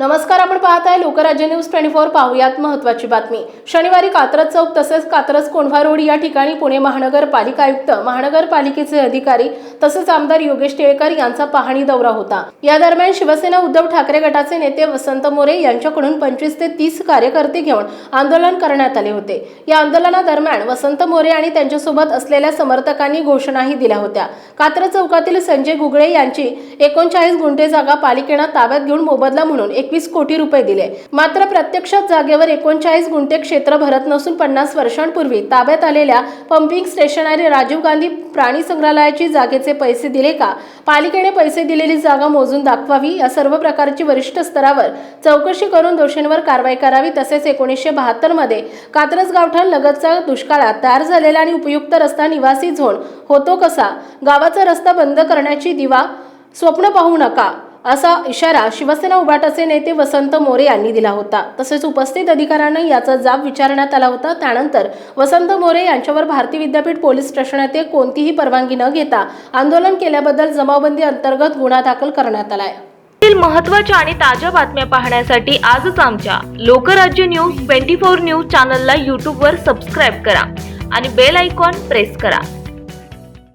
नमस्कार आपण पाहत आहे लोकराज्य न्यूज ट्वेंटी फोर पाहुयात महत्वाची बातमी. शनिवारी कात्रज चौक तसेच कात्रज कोंढवा रोड या ठिकाणी पुणे महानगरपालिका आयुक्त महानगरपालिकेचे अधिकारी तसेच आमदार योगेश टिळेकर यांचा पाहणी दौरा होता. या दरम्यान शिवसेना उद्धव ठाकरे गटाचे नेते वसंत मोरे यांच्याकडून पंचवीस ते तीस कार्यकर्ते घेऊन आंदोलन करण्यात आले होते. या आंदोलनादरम्यान वसंत मोरे आणि त्यांच्यासोबत असलेल्या समर्थकांनी घोषणाही दिल्या होत्या. कात्रज चौकातील संजय गुगळे यांची एकोणचाळीस गुंठे जागा पालिकेनं ताब्यात घेऊन मोबदला म्हणून एक एकवीस कोटी रुपये दिले. मात्र प्रत्यक्षात जागेवर एकोणचाळीस गुंठे क्षेत्र भरत नसून पन्नास वर्षांपूर्वी ताब्यात आलेल्या पंपिंग स्टेशन आणि राजीव गांधी प्राणी संग्रहालयाची जागेचे पैसे दिले का? पालिकेने पैसे दिलेली जागा मोजून दाखवावी? या सर्व प्रकारची वरिष्ठ स्तरावर चौकशी करून दोषींवर कारवाई करावी तसेच एकोणीसशे बहात्तरमध्ये कात्रज गावठाण लगतचा दुष्काळात तयार झालेला आणि उपयुक्त रस्ता निवासी झोन होतो कसा? गावाचा रस्ता बंद करण्याची दिवा स्वप्न पाहू नका. असा इशारा शिवसेना उभाटाचे नेते वसंत मोरे यांनी दिला होता. तसेच उपस्थित अधिकाऱ्यांना याचा जाब विचारण्यात आला होता. त्यानंतर वसंत मोरे यांच्यावर भारतीय विद्यापीठ पोलीस स्टेशन येथे कोणतीही परवानगी न घेता आंदोलन केल्याबद्दल जमावबंदी अंतर्गत गुन्हा दाखल करण्यात आला आहे महत्त्वाच्या आणि ताज्या बातम्या पाहण्यासाठी आजच आमच्या Lokrajya news twenty four news चॅनलला यूट्यूबवर सबस्क्राईब करा आणि बेल आयकॉन प्रेस करा.